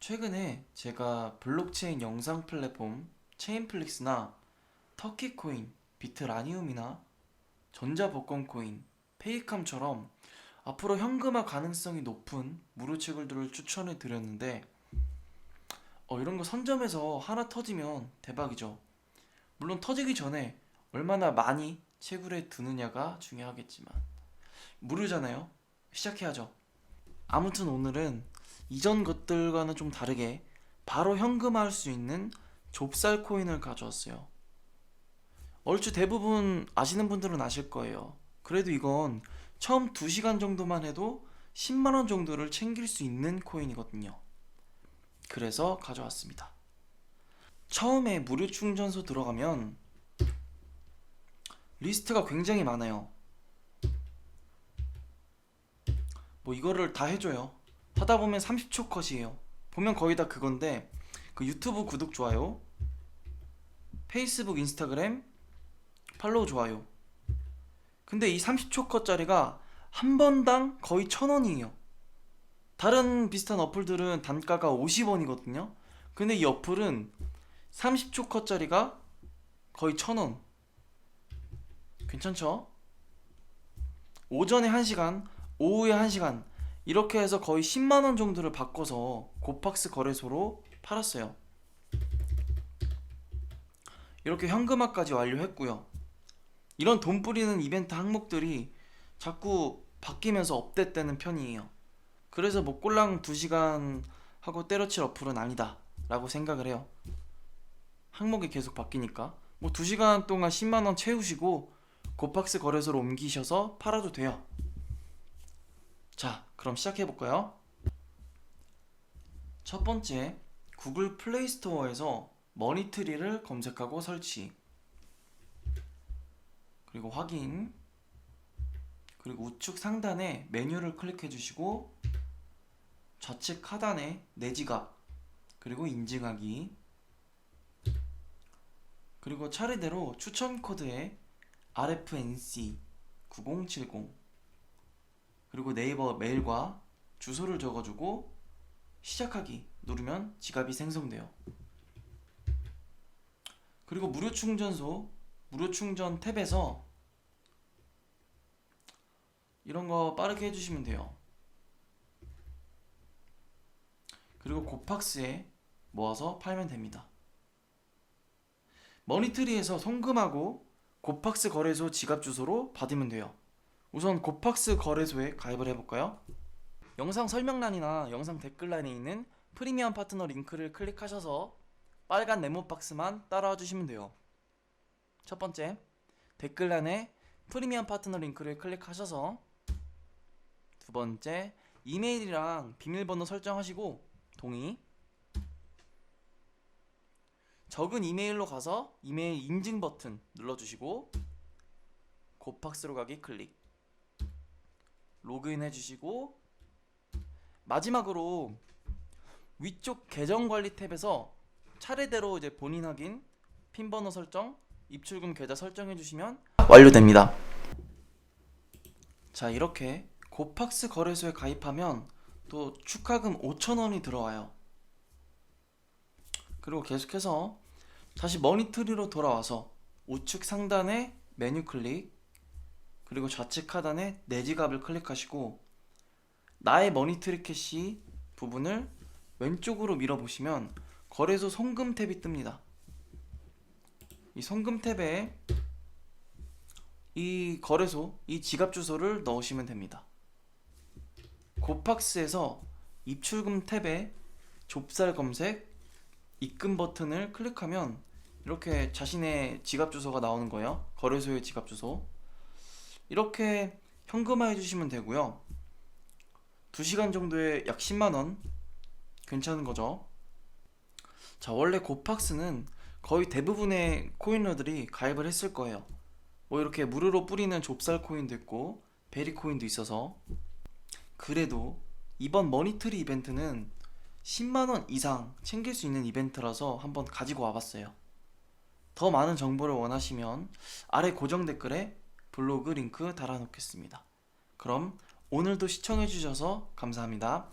최근에 제가 블록체인 영상 플랫폼 체인플릭스나 터키코인, 비트라니움이나 전자복권코인, 페이캄처럼 앞으로 현금화 가능성이 높은 무료채굴들을 추천해 드렸는데 어, 이런 거 선점해서 하나 터지면 대박이죠. 물론 터지기 전에 얼마나 많이 채굴해 두느냐가 중요하겠지만 무료잖아요. 시작해야죠. 아무튼 오늘은 이전 것들과는 좀 다르게 바로 현금화할 수 있는 좁쌀 코인을 가져왔어요. 얼추 대부분 아시는 분들은 아실 거예요. 그래도 이건 처음 2시간 정도만 해도 10만원 정도를 챙길 수 있는 코인이거든요. 그래서 가져왔습니다. 처음에 무료 충전소 들어가면 리스트가 굉장히 많아요. 뭐 이거를 다 해줘요. 하다 보면 30초 컷이에요. 보면 거의 다 그건데 그 유튜브 구독 좋아요, 페이스북, 인스타그램 팔로우 좋아요. 근데 이 30초 컷짜리가 한 번당 거의 천 원이에요. 다른 비슷한 어플들은 단가가 50원이거든요. 근데 이 어플은 30초 컷짜리가 거의 천 원. 괜찮죠? 오전에 1시간, 오후에 1시간 이렇게 해서 거의 10만 원 정도를 바꿔서 고팍스 거래소로 팔았어요. 이렇게 현금화까지 완료했고요. 이런 돈 뿌리는 이벤트 항목들이 자꾸 바뀌면서 업데이트되는 편이에요. 그래서 뭐 꼴랑 2시간 하고 때려칠 어플은 아니다 라고 생각을 해요. 항목이 계속 바뀌니까 뭐 2시간 동안 10만 원 채우시고 고팍스 거래소로 옮기셔서 팔아도 돼요. 자, 그럼 시작해 볼까요? 첫 번째, 구글 플레이 스토어에서 머니트리를 검색하고 설치. 그리고 확인. 그리고 우측 상단에 메뉴를 클릭해 주시고 좌측 하단에 내 지갑 그리고 인증하기 그리고 차례대로 추천 코드에 RFNC 9070 그리고 네이버 메일과 주소를 적어주고 시작하기 누르면 지갑이 생성돼요. 그리고 무료 충전소 무료 충전 탭에서 이런 거 빠르게 해주시면 돼요. 그리고 고팍스에 모아서 팔면 됩니다. 머니트리에서 송금하고 고팍스 거래소 지갑 주소로 받으면 돼요. 우선 고팍스 거래소에 가입을 해볼까요? 영상 설명란이나 영상 댓글란에 있는 프리미엄 파트너 링크를 클릭하셔서 빨간 네모 박스만 따라와 주시면 돼요. 첫 번째, 댓글란에 프리미엄 파트너 링크를 클릭하셔서 두 번째, 이메일이랑 비밀번호 설정하시고 동의 적은 이메일로 가서 이메일 인증 버튼 눌러주시고 고팍스로 가기 클릭 로그인 해주시고 마지막으로 위쪽 계정 관리 탭에서 차례대로 이제 본인 확인, 핀 번호 설정, 입출금 계좌 설정해 주시면 완료됩니다. 자 이렇게 고팍스 거래소에 가입하면 또 축하금 5,000원이 들어와요. 그리고 계속해서 다시 머니트리로 돌아와서 우측 상단에 메뉴 클릭 그리고 좌측 하단에 내 지갑을 클릭하시고 나의 머니트리 캐시 부분을 왼쪽으로 밀어보시면 거래소 송금 탭이 뜹니다. 이 송금 탭에 이 거래소, 이 지갑 주소를 넣으시면 됩니다. 고팍스에서 입출금 탭에 좁쌀 검색, 입금 버튼을 클릭하면 이렇게 자신의 지갑 주소가 나오는 거예요. 거래소의 지갑 주소. 이렇게 현금화해 주시면 되고요. 2시간 정도에 약 10만 원 괜찮은 거죠. 자, 원래 고팍스는 거의 대부분의 코인러들이 가입을 했을 거예요. 뭐 이렇게 무료로 뿌리는 좁쌀 코인도 있고 베리 코인도 있어서 그래도 이번 머니트리 이벤트는 10만 원 이상 챙길 수 있는 이벤트라서 한번 가지고 와봤어요. 더 많은 정보를 원하시면 아래 고정 댓글에 블로그 링크 달아놓겠습니다. 그럼 오늘도 시청해주셔서 감사합니다.